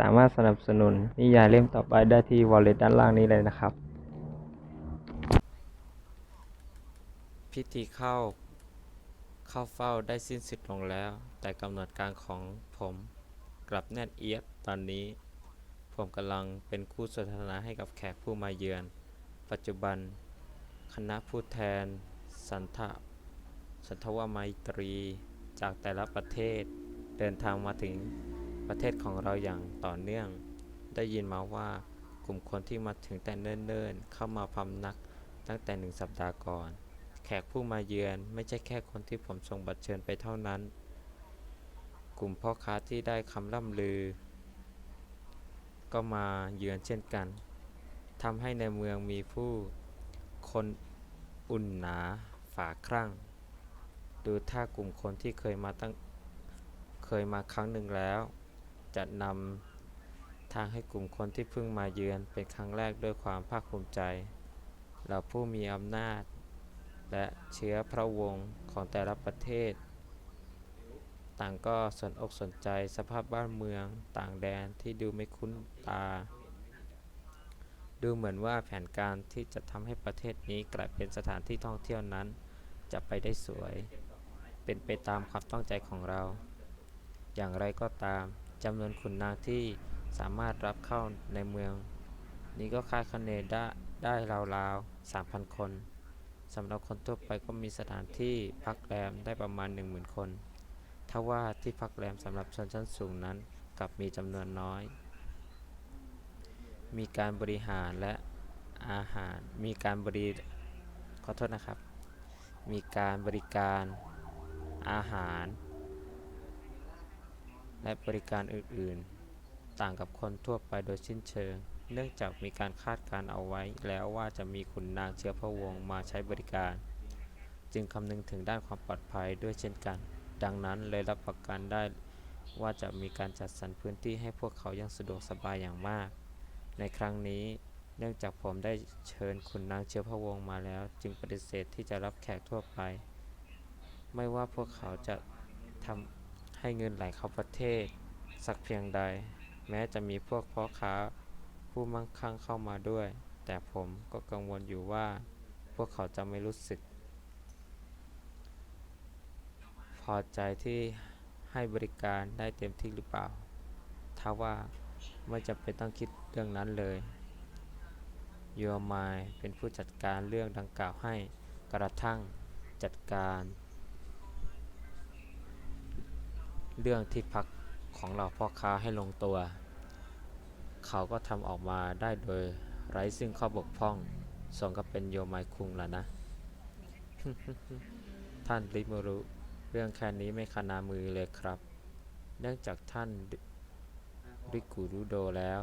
สามารถสนับสนุนนิยายเล่มต่อไปได้ที่ wallet ด้านล่างนี้เลยนะครับ พิธีเข้าเข้าเฝ้าได้สิ้นสุดลงแล้ว แต่กำหนดการของผมกลับแน่นเอียดตอนนี้ ผมกำลังเป็นคู่สนทนาให้กับแขกผู้มาเยือน ปัจจุบัน คณะผู้แทน สันทะสันทวไมตรีจากแต่ละประเทศเดินทางมาถึง ประเทศของเราอย่างต่อเนื่อง ได้ยินมาว่ากลุ่มคนที่มาถึงแต่เนิ่นๆ เข้ามาพำนักตั้งแต่หนึ่งสัปดาห์ก่อน แขกผู้มาเยือนไม่ใช่แค่คนที่ผมส่งบัตรเชิญไปเท่านั้น กลุ่มพ่อค้าที่ได้คำล่ำลือ ก็มาเยือนเช่นกันทำให้ในเมืองมีผู้คนอุ่นหนาฝาครั่ง ดูถ้ากลุ่มคนที่เคยมาตั้งเคยมาครั้งหนึ่งแล้ว จะนำทางให้กลุ่มคนที่เพิ่งมาเยือนเป็นครั้งแรกด้วยความภาคภูมิใจเหล่าผู้มีอำนาจ และเชื้อพระวงศ์ของแต่ละประเทศ ต่างก็สนอกสนใจสภาพบ้านเมืองต่างแดนที่ดูไม่คุ้นตา ดูเหมือนว่าแผนการที่จะทำให้ประเทศนี้กลายเป็นสถานที่ท่องเที่ยวนั้น จะไปได้สวย เป็นไปตามความต้องใจของเรา อย่างไรก็ตาม จำนวนขุนนางที่สามารถรับเข้าในเมือง นี้ก็คาดคะเนได้ได้ราวๆ 3,000 คนสำหรับคนทั่วไปก็มีสถานที่พักแรมได้ประมาณ 10,000 คนทว่าที่พักแรมสำหรับชนชั้นสูงนั้นกลับมีจำนวนน้อย มีการบริหารและอาหาร มีการบริขอโทษนะครับ มีการบริการอาหาร และบริการอื่น ๆ ต่างกับคนทั่วไปโดยสิ้นเชิง เนื่องจากมีการคาดการเอาไว้แล้วว่าจะมีขุนนางเชื้อพระวงศ์มาใช้บริการ จึงคำนึงถึงด้านความปลอดภัยด้วยเช่นกัน ดังนั้นเลยรับประกันได้ว่าจะมีการจัดสรรพื้นที่ให้พวกเขาอย่างสะดวกสบายอย่างมาก ในครั้งนี้เนื่องจากผมได้เชิญขุนนางเชื้อพระวงศ์มาแล้ว จึงปฏิเสธที่จะรับแขกทั่วไป ไม่ว่าพวกเขาจะทำ ให้เงินไหลเข้าประเทศ สักเพียงใด แม้จะมีพวกพ่อค้าผู้มั่งคั่งเข้ามาด้วย แต่ผมก็กังวลอยู่ว่า พวกเขาจะไม่รู้สึก พอใจที่ให้บริการได้เต็มที่หรือเปล่า ถ้าว่าไม่จำเป็นต้องคิดเรื่องนั้นเลยโยมายเป็นผู้จัดการเรื่องดังกล่าวให้กระทั่งจัดการ เรื่องที่พักของเราพ่อค้าให้ลงตัว เขาก็ทำออกมาได้โดยไร้ซึ่งข้อบกพร่องสมกับเป็นโยมายคุงแล้วนะ ท่านริมูรุเรื่องแค่นี้ไม่ขนามือเลยครับ เนื่องจากท่านริกูรุโดแล้ว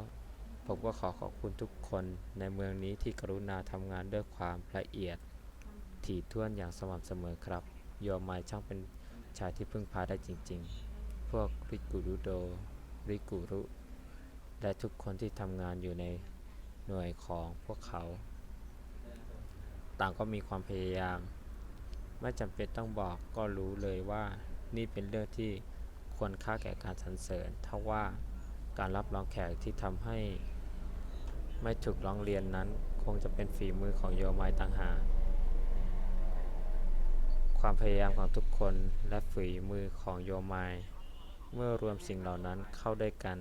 ผมก็ขอขอบคุณทุกคนในเมืองนี้ที่กรุณาทำงานด้วยความละเอียด ถี่ถ้วนอย่างสม่ำเสมอครับ โยมายช่างเป็นชายที่พึ่งพาได้จริง ๆ พวกริกูรุโดริกูรุ และทุกคนที่ทำงานอยู่ในหน่วยของพวกเขา ต่างก็มีความพยายาม ไม่จำเป็นต้องบอกก็รู้เลยว่านี่เป็นเรื่องที่ควรค่าแก่การสรรเสริญถ้าว่าการรับรองแขกที่ทำให้ ไม่ถูกร้องเรียนนั้นคงจะเป็นฝีมือของโยมายต่างหากความพยายามของทุกคนและฝีมือของโยมาย เมื่อรวมสิ่งเหล่านั้นเข้าด้วยกัน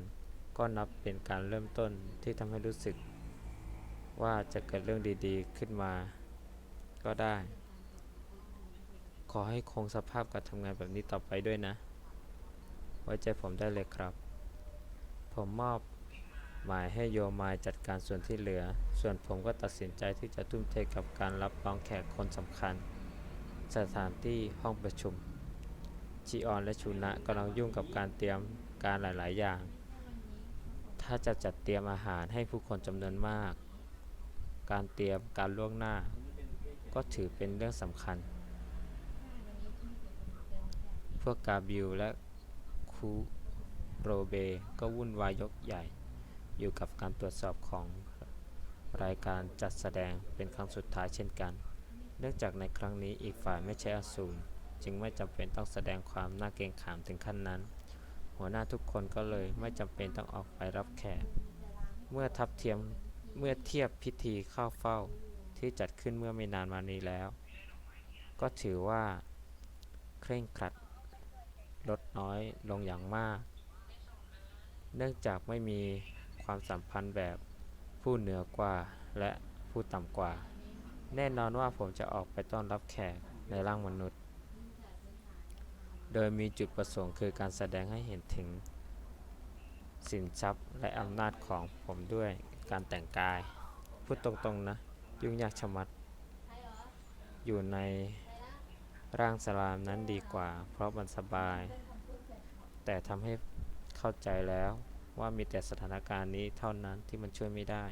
ก็นับเป็นการเริ่มต้นที่ทำให้รู้สึก ว่าจะเกิดเรื่องดีๆขึ้นมา ก็ได้ ขอให้คงสภาพการทำงานแบบนี้ต่อไปด้วยนะ ไว้ใจผมได้เลยครับ ผมมอบหมายให้โยมายจัดการส่วนที่เหลือ ส่วนผมก็ตัดสินใจที่จะทุ่มเทกับการรับรองแขกคนสำคัญ สถานที่ห้องประชุม ชิออนและชูนะกำลังยุ่งกับการเตรียมการหลาย ๆ อย่าง ถ้าจะจัดเตรียมอาหารให้ผู้คนจำนวนมาก การเตรียมการล่วงหน้า ก็ถือเป็นเรื่องสำคัญ พวกกาบิลและคูโรเบก็วุ่นวายยกใหญ่ อยู่กับการตรวจสอบของรายการจัดแสดงเป็นครั้งสุดท้ายเช่นกัน เนื่องจากในครั้งนี้อีกฝ่ายไม่ใช่อสูร จึงไม่จำเป็นต้องแสดงความน่าเกรงขามถึงขั้นนั้น หัวหน้าทุกคนก็เลยไม่จำเป็นต้องออกไปรับแขก เมื่อทับเทียมเมื่อเทียบพิธีเข้าเฝ้าที่จัดขึ้นเมื่อไม่นานมานี้แล้ว ก็ถือว่า เคร่งครัดลดน้อยลงอย่างมาก เนื่องจากไม่มีความสัมพันธ์แบบผู้เหนือกว่าและผู้ต่ำกว่า แน่นอนว่าผมจะออกไปต้อนรับแขกในร่างมนุษย์ โดยมีจุดประสงค์คือการแสดงให้เห็นถึงสินทรัพย์และอำนาจของผมด้วยการแต่งกาย พูดตรงๆนะ ยุ่งยากชะมัด อยู่ในร่างสลามนั้นดีกว่า เพราะมันสบาย แต่ทำให้เข้าใจแล้วว่ามีแต่สถานการณ์นี้เท่านั้นที่มันช่วยไม่ได้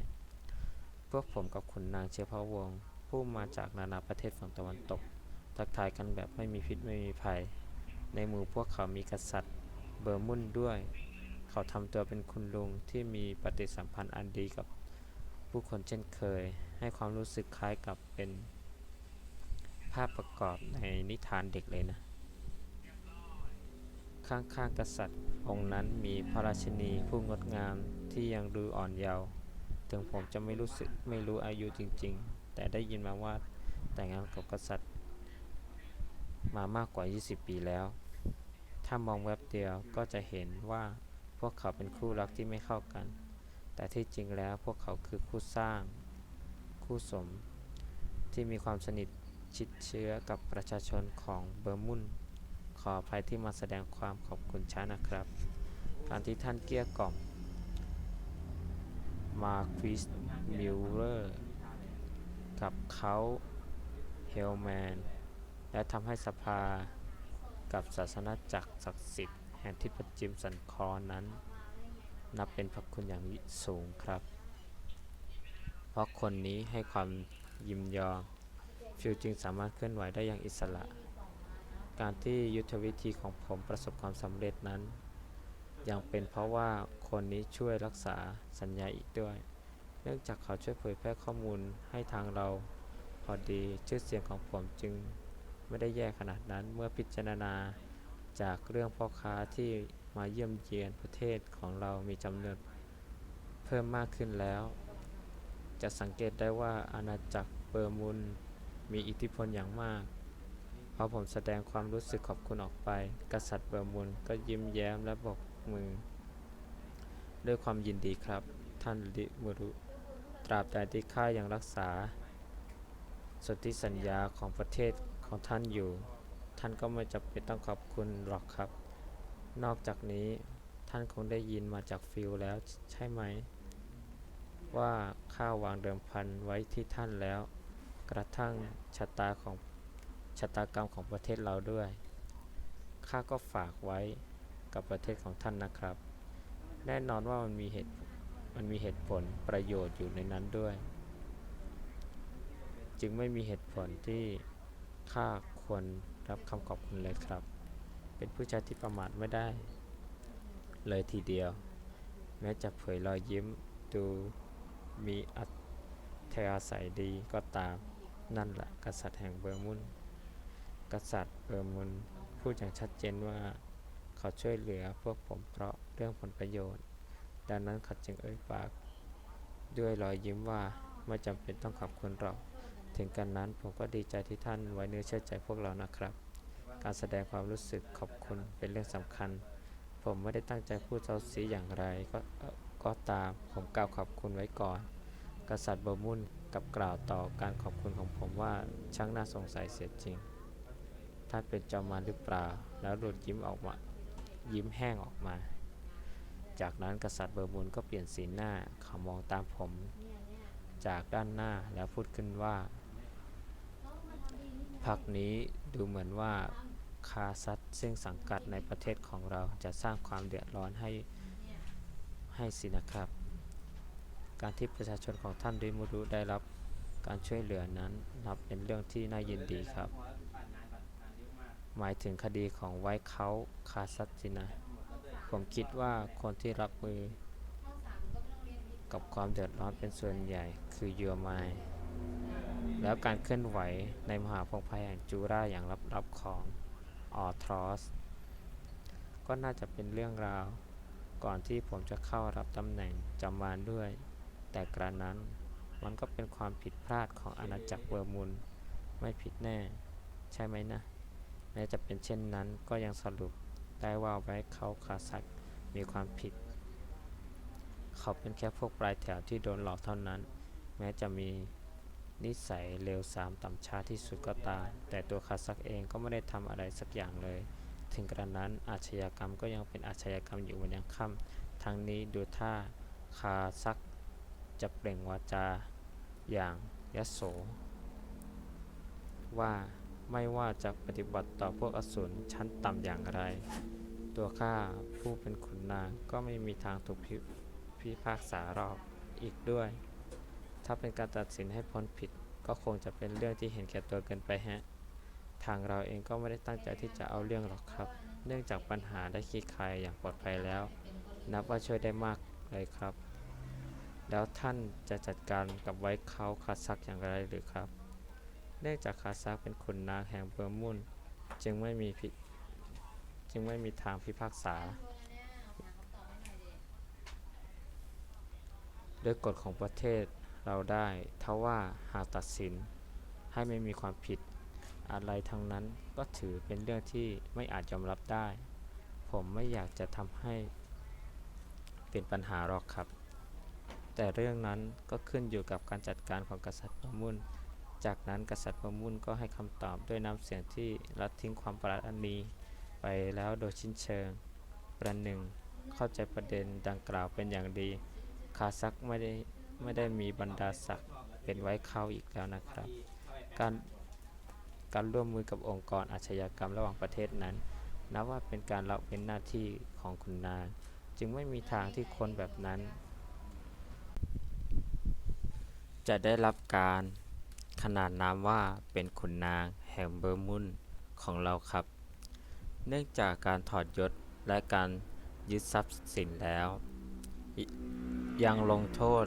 พวกผมกับขุนนางเชื้อพระวงศ์ผู้มาจากนานาประเทศฝั่งตะวันตก ทักทายกันแบบไม่มีพิษไม่มีภัย ในหมู่พวกเขามีกษัตริย์เบอร์มุนด้วย เขาทำตัวเป็นคุณลุงที่มีปฏิสัมพันธ์อันดีกับผู้คนเช่นเคย ให้ความรู้สึกคล้ายกับเป็นภาพประกอบในนิทานเด็กเลยนะ ข้างๆกษัตริย์องค์นั้นมีพระราชินีผู้งดงามที่ยังดูอ่อนเยาว์ ถึงผมจะไม่รู้สึกไม่รู้อายุจริงๆ แต่ได้ยินมาว่าแต่งงานกับกษัตริย์มามากกว่า 20 ปีแล้ว ถ้ามองแวบเดียวก็จะเห็นว่าพวกเขาเป็นคู่รักที่ไม่เข้ากัน แต่ที่จริงแล้วพวกเขาคือคู่สร้าง คู่สม ที่มีความสนิทชิดเชื้อกับประชาชนของเบอร์มุนขออภัยที่มาแสดงความขอบคุณช้านะครับ การที่ท่านเกลี้ยกล่อมมาควิสมิลเลอร์ กับเขาเฮลแมน และทำให้สภา กับศาสนาจักรศักดิ์สิทธิ์แห่งทิศประจิมสันคอนั้น นับเป็นพระคุณอย่างสูงครับ เพราะคนนี้ให้ความยิมยอมฟิวจึงสามารถเคลื่อนไหวได้อย่างอิสระ การที่ยุทธวิธีของผมประสบความสำเร็จนั้น ยังเป็นเพราะว่าคนนี้ช่วยรักษาสัญญาอีกด้วย เนื่องจากเขาช่วยเผยแพร่ข้อมูลให้ทางเราพอดีชื่อเสียงของผมจึง ไม่ได้แย่ขนาดนั้นเมื่อพิจารณาจากเรื่องพ่อค้าที่มาเยี่ยมเยียนประเทศของเรามีจำนวนเพิ่มมากขึ้นแล้ว จะสังเกตได้ว่าอาณาจักรเปอร์มุนมีอิทธิพลอย่างมาก พอผมแสดงความรู้สึกขอบคุณออกไป กษัตริย์เบอร์มุนก็ยิ้มแย้มและบอกมือ ด้วยความยินดีครับ ท่านลิมุรุ ตราบใดที่ข้ายังรักษาสนธิสัญญาของประเทศ ของท่านอยู่ ท่านก็ไม่จำเป็นต้องขอบคุณหรอกครับ นอกจากนี้ท่านคงได้ยินมาจากฟิลแล้วใช่ไหม ว่าข้าวางเดิมพันไว้ที่ท่านแล้ว กระทั่งชะตาของชะตากรรมของประเทศเราด้วยข้าก็ฝากไว้กับประเทศของท่านนะครับ แน่นอนว่ามันมีเหตุมันมีเหตุผลประโยชน์อยู่ในนั้นด้วย จึงไม่มีเหตุผลที่ ข้าควรรับคำขอบคุณเลยครับ เป็นผู้ชายที่ประมาทไม่ได้ เลยทีเดียว แม้จะเผยรอยยิ้มดูมีอัธยาศัยดีก็ตาม นั่นแหละกษัตริย์แห่งเบอร์มุนกษัตริย์เบอร์มุนพูดอย่างชัดเจนว่าเขาช่วยเหลือพวกผมเพราะเรื่องผลประโยชน์ ดังนั้นเขาจึงเอ่ยปาก ด้วยรอยยิ้มว่าไม่จำเป็นต้องขอบคุณหรอก ถึงกันนั้นผมก็ดีใจที่ท่านไว้เนื้อเชื่อใจพวกเรานะครับ การแสดงความรู้สึกขอบคุณเป็นเรื่องสำคัญ ผมไม่ได้ตั้งใจพูดเซาซีอย่างไรก็ก็ตามผมกล่าวขอบคุณไว้ก่อน กษัตริย์เบอร์มุนกับกล่าวต่อการขอบคุณของผมว่าช่างน่าสงสัยเสียจริง ท่านเป็นจอมมารหรือเปล่า แล้วหลุดยิ้มออกมา ยิ้มแห้งออกมา จากนั้นกษัตริย์เบอร์มุนก็เปลี่ยนสีหน้าเขามองตามผม จากด้านหน้าแล้วพูดขึ้นว่า พักนี้ดูเหมือนว่าคาซัตซึ่งสังกัดในประเทศของเราจะสร้างความเดือดร้อนให้ให้สินะครับ การที่ประชาชนของท่านริมูรุได้รับการช่วยเหลือนั้นนับเป็นเรื่องที่น่ายินดีครับ หมายถึงคดีของไวท์เขาคาซัตสินะ ผมคิดว่าคนที่รับมือ กับความเดือดร้อนเป็นส่วนใหญ่คือยัวไม แล้วการเคลื่อนไหวในมหาพงษ์ภัยแห่งจูราอย่างลับๆของออทรอสก็น่าจะเป็นเรื่องราว ก่อนที่ผมจะเข้ารับตำแหน่งจำวานด้วย แต่กระนั้นมันก็เป็นความผิดพลาดของอาณาจักรเวอร์มุนไม่ผิดแน่ ใช่ไหมนะ แม้จะเป็นเช่นนั้นก็ยังสรุปได้ว่าไว้เขาคาซักมีความผิด เขาเป็นแค่พวกปลายแถวที่โดนหลอกเท่านั้น แม้จะมี นิสัยเลวทรามต่ำช้าที่สุดก็ตาม แต่ตัวคาซักเองก็ไม่ได้ทำอะไรสักอย่างเลย ถึงกระนั้นอาชญากรรมก็ยังเป็นอาชญากรรมอยู่วันยังค่ำทั้งนี้ดูท่าคาซักจะเปล่งวาจาอย่างยโส ว่าไม่ว่าจะปฏิบัติต่อพวกอสูรชั้นต่ำอย่างไร ตัวข้าผู้เป็นขุนนางก็ไม่มีทางถูกพิพิพากษารอบอีกด้วย ถ้าเป็นการตัดสินให้พ้นผิด ก็คงจะเป็นเรื่องที่เห็นแก่ตัวเกินไปฮะ ทางเราเองก็ไม่ได้ตั้งใจที่จะเอาเรื่องหรอกครับ เนื่องจากปัญหาได้คลี่คลายอย่างปลอดภัยแล้ว นับว่าช่วยได้มากเลยครับ แล้วท่านจะจัดการกับไว้เขาคาซักอย่างไรหรือครับ เนื่องจากคาซักเป็นขุนนางแห่งเบอร์มุนจึงไม่มีพิจึงไม่มีทางพิพากษาด้วยกฎของประเทศ เราได้ทว่าหากตัดสินให้ไม่มีความผิดอะไรทั้งนั้นก็ถือเป็นเรื่องที่ไม่อาจยอมรับได้ ผมไม่อยากจะทำให้เป็นปัญหาหรอกครับ แต่เรื่องนั้นก็ขึ้นอยู่กับการจัดการของกษัตริย์ประมุนจากนั้นกษัตริย์ประมุนก็ให้คำตอบด้วยน้ำเสียงที่ละทิ้งความประหลาดอันนี้ไปแล้วโดยชิ้นเชิง ประหนึ่งเข้าใจประเด็นดังกล่าวเป็นอย่างดี คาซักไม่ได้ ไม่ได้มีบรรดาศักดิ์เป็นไว้เข้าอีกแล้วนะครับ การการร่วมมือกับองค์กรอาชญากรรมระหว่างประเทศนั้นนับว่าเป็นการละเว้นหน้าที่ของคุณนางจึงไม่มีทางที่คนแบบนั้น จะได้รับการขนานนามว่าเป็นขุนนางแห่งเบอร์มุนของเราครับ เนื่องจากการถอดยศและการยึดทรัพย์สินแล้ว ยังลงโทษ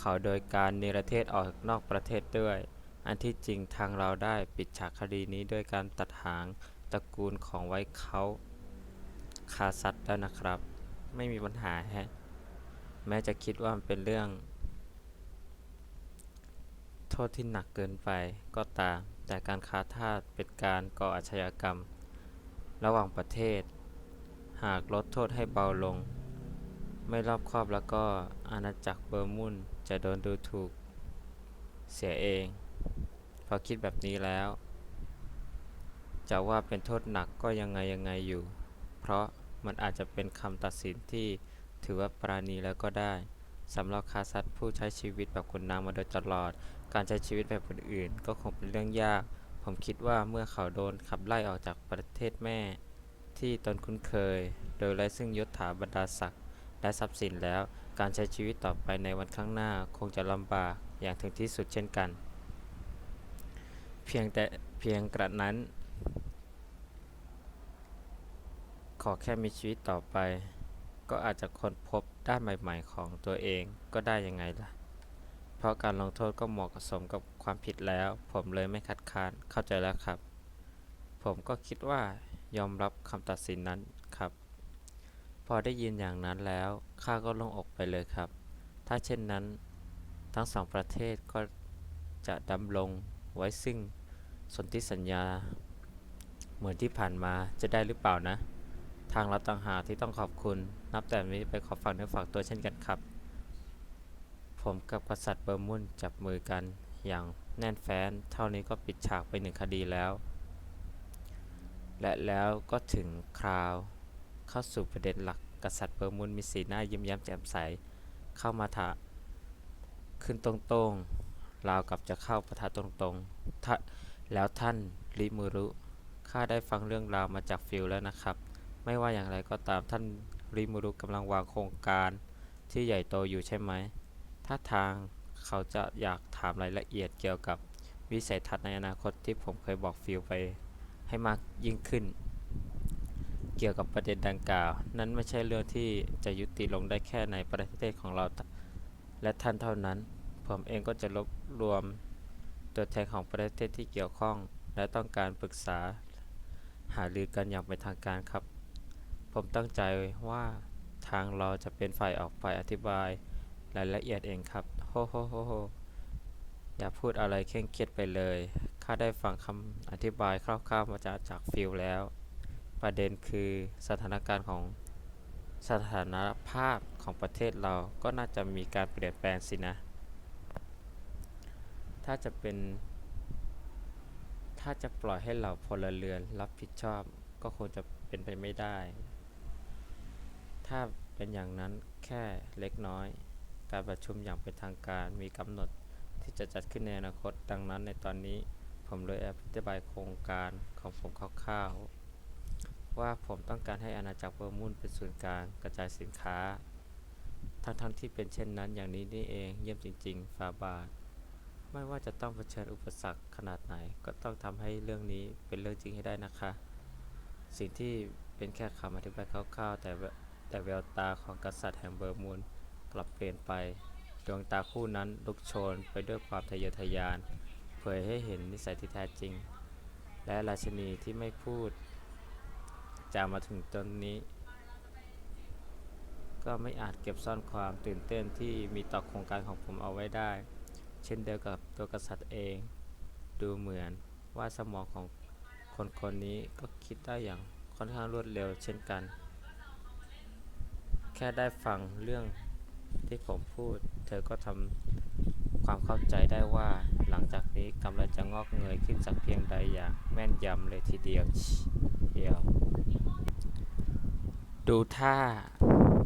เขาโดยการนิรเทศออกนอกประเทศด้วย อันที่จริงทางเราได้ปิดฉากคดีนี้ด้วยการตัดหางตระกูลของไว้เขาคาซัดแล้วนะครับ ไม่มีปัญหาฮะ แม้จะคิดว่ามันเป็นเรื่อง โทษที่หนักเกินไปก็ตาม แต่การค้าทาสเป็นการก่ออาชญากรรม ระหว่างประเทศ หากลดโทษให้เบาลง ไม่รอบครอบแล้วก็อาณาจักรเบอร์มุน จะโดนดูถูกเสียเอง พอคิดแบบนี้แล้ว จะว่าเป็นโทษหนักก็ยังไงยังไงอยู่ เพราะมันอาจจะเป็นคำตัดสินที่ถือว่าปราณีแล้วก็ได้สำหรับคาซัตผู้ใช้ชีวิตแบบคุณนางมาโดยตลอด การใช้ชีวิตแบบคนอื่น ก็คงเป็นเรื่องยาก ผมคิดว่าเมื่อเขาโดนขับไล่ออกจากประเทศแม่ ที่ตนคุ้นเคย โดยไร้ซึ่งยศถาบรรดาศักดิ์และทรัพย์สินแล้ว การใช้ชีวิตต่อไปในวันข้างหน้าคงจะลำบากอย่างถึงที่สุดเช่นกัน เพียงแต่เพียงกระนั้น ขอแค่มีชีวิตต่อไป ก็อาจจะค้นพบด้านใหม่ ๆ ของตัวเองก็ได้ยังไงล่ะ เพราะการลงโทษก็เหมาะสมกับความผิดแล้ว ผมเลยไม่คัดค้านเข้าใจแล้วครับ ผมก็คิดว่ายอมรับคำตัดสินนั้น พอได้ยินอย่างนั้นแล้ว ข้าก็โล่งอกไปเลยครับ ถ้าเช่นนั้น ทั้งสองประเทศก็จะดำรงไว้ซึ่งสนธิสัญญา เหมือนที่ผ่านมาจะได้หรือเปล่านะ ทางเราต่างหากที่ต้องขอบคุณ นับแต่นี้ไปขอฝากเนื้อฝากตัวเช่นกันครับ ผมกับกษัตริย์เบอร์มุนจับมือกันอย่างแน่นแฟ้น เท่านี้ก็ปิดฉากไปหนึ่งคดีแล้ว และแล้วก็ถึงคราว เข้าสู่ประเด็นหลักกษัตริย์เบอร์มุนมีสีหน้ายิ้มแย้มแจ่มใส เข้ามาถาขึ้นตรงๆราวกับจะเข้าประทะตรงๆถ้าแล้วท่านริมูรุข้าได้ฟังเรื่องราวมาจากฟิลแล้วนะครับ ไม่ว่าอย่างไรก็ตามท่านริมูรุกำลังวางโครงการที่ใหญ่โตอยู่ใช่ไหมถ้าทางเขาจะอยากถามรายละเอียดเกี่ยวกับวิสัยทัศน์ในอนาคตที่ผมเคยบอกฟิลไปให้มากยิ่งขึ้น เกี่ยวกับประเด็นดังกล่าว นั้นไม่ใช่เรื่องที่จะยุติลงได้แค่ในประเทศของเรา และท่านเท่านั้น ผมเองก็จะรวบรวมตัวแทนของประเทศที่เกี่ยวข้อง และต้องการปรึกษาหารือกันอย่างเป็นทางการครับ ผมตั้งใจว่าทางเราจะเป็นฝ่ายออกไปอธิบายรายละเอียดเองครับโฮโฮโฮโฮอย่าพูดอะไรเคร่งเครียดไปเลย ข้าได้ฟังคำอธิบายคร่าวๆมาจากจากฟิลแล้ว ประเด็นคือสถานการณ์ของสถานภาพของประเทศเราก็น่าจะมีการเปลี่ยนแปลงสินะ ถ้าจะเป็น ถ้าจะปล่อยให้เหล่าพลเรือนรับผิดชอบก็คงจะเป็นไปไม่ได้ ถ้าเป็นอย่างนั้นแค่เล็กน้อย การประชุมอย่างเป็นทางการมีกำหนดที่จะจัดขึ้นในอนาคต ดังนั้นในตอนนี้ผมเลยอธิบายโครงการของผมคร่าวๆ ว่าผมต้องการให้อาณาจักรเบอร์มุนเป็นศูนย์กลางกระจายสินค้า ทั้งๆที่เป็นเช่นนั้นอย่างนี้นี่เองเยี่ยมจริง ๆ ฟาบาทไม่ว่าจะต้องเผชิญอุปสรรคขนาดไหน ก็ต้องทำให้เรื่องนี้เป็นเรื่องจริงให้ได้นะคะ สิ่งที่เป็นแค่คำอธิบายคร่าวๆ แต่แต่แววตาของกษัตริย์แห่งเบอร์มูลกลับเปลี่ยนไป ดวงตาคู่นั้นลุกโชนไปด้วยความทะเยอทะยาน เผยให้เห็นนิสัยที่แท้จริง และราชินีที่ไม่พูด จะมาถึงตอนนี้ ก็ไม่อาจเก็บซ่อนความตื่นเต้นที่มีต่อโครงการของผมเอาไว้ได้ เช่นเดียวกับตัวกษัตริย์เอง ดูเหมือนว่าสมองของคนคนนี้ก็คิดได้อย่างค่อนข้างรวดเร็วเช่นกัน แค่ได้ฟังเรื่องที่ผมพูด เธอก็ทำความเข้าใจได้ว่าหลังจากนี้กำลังจะงอกเงยขึ้นสักเพียงใดอย่างแม่นยำเลยทีเดียวเดียว ดูท่า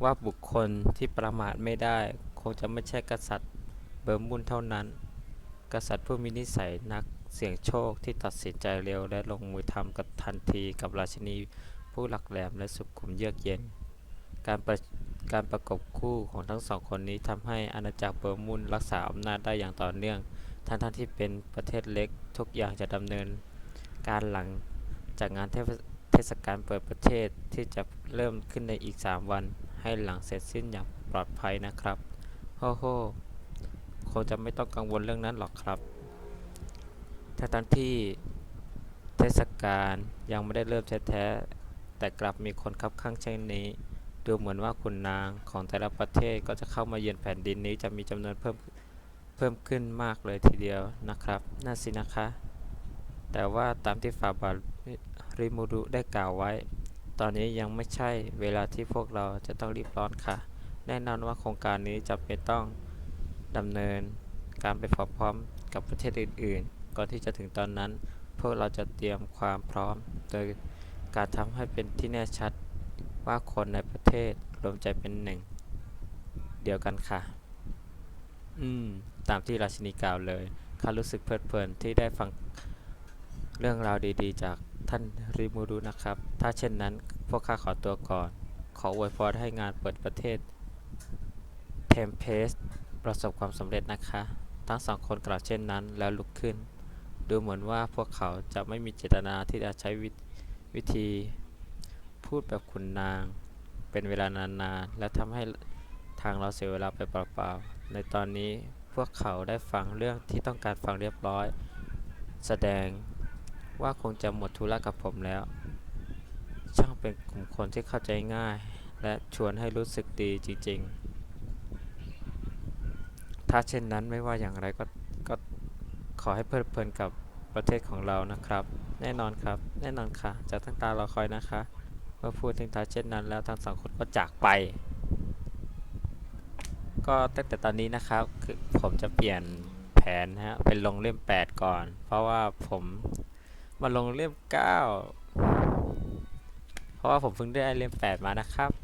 ว่าบุคคลที่ประมาทไม่ได้ คงจะไม่ใช่กษัตริย์เบอร์มุนเท่านั้น กษัตริย์ผู้มีนิสัยนักเสี่ยงโชคที่ตัดสินใจเร็วและลงมือทำกับทันทีกับราชินีผู้หลักแหลมและสุขุมเยือกเย็น การประการประกบคู่ของทั้งสองคนนี้ทำให้อาณาจักรเบอร์มุนรักษาอำนาจได้อย่างต่อเนื่อง ทั้งทั้งที่เป็นประเทศเล็กทุกอย่างจะดำเนิน การหลังจากงานเทศ เทศกาลเปิดประเทศที่จะเริ่มขึ้นในอีก 3 วัน ให้หลังเสร็จสิ้นอย่างปลอดภัยนะครับโฮโฮคงจะไม่ต้องกังวลเรื่องนั้นหรอกครับทั้งทั้งที่เทศกาลยังไม่ได้เริ่มแท้ๆแต่กลับมีคนคับข้างเช่นนี้ดูเหมือนว่าขุนนางของแต่ละประเทศก็จะเข้ามาเยือนแผ่นดินนี้จะมีจำนวนเพิ่มเพิ่มขึ้นมากเลยทีเดียวนะครับน่าสินะคะ แต่ว่าตามที่ฟาบา ริมูรุได้กล่าวไว้ ตอนนี้ยังไม่ใช่เวลาที่พวกเราจะต้องรีบร้อนค่ะ แน่นอนว่าโครงการนี้จะเป็นต้องดำเนินการไปพร้อมๆกับประเทศอื่น ๆ ก่อนที่จะถึงตอนนั้น พวกเราจะเตรียมความพร้อม โดยการทำให้เป็นที่แน่ชัดว่าคนในประเทศรวมใจเป็นหนึ่ง เดียวกันค่ะ อืม ตามที่ราชินีกล่าวเลยข้ารู้สึกเพลิดเพลินที่ได้ฟังเรื่องราวดีๆ จาก ท่านริมูรุนะครับ ถ้าเช่นนั้นพวกข้าขอตัวก่อน ขออวยพรให้งานเปิดประเทศเทมเพสประสบความสำเร็จนะคะ ทั้งสองคนกล่าวเช่นนั้นแล้วลุกขึ้น ดูเหมือนว่าพวกเขาจะไม่มีเจตนาที่จะใช้วิวิธีพูดแบบขุนนาง เป็นเวลานานๆ และทำให้ทางเราเสียเวลาไปเปล่าๆ ในตอนนี้พวกเขาได้ฟังเรื่องที่ต้องการฟังเรียบร้อย แสดง ว่าคงจะหมดธุระกับผมแล้ว ช่างเป็นกลุ่มคนที่เข้าใจง่าย และชวนให้รู้สึกดีจริงๆ ถ้าเช่นนั้นไม่ว่าอย่างไรก็ก็ขอให้เพลิดเพลินกับประเทศของเรานะครับ แน่นอนครับ แน่นอนค่ะ จะตั้งตารอคอยนะคะเมื่อพูดถึงท้าเช่นนั้นแล้วทั้งสองคนก็จากไป ก็ตั้งแต่ตอนนี้นะครับคือผมจะเปลี่ยนแผนนะฮะเป็นลงเล่ม 8 ก่อน เพราะว่าผม มาลงเล่มเก้าเพราะว่าผมเพิ่งได้เล่มแปดมานะครับ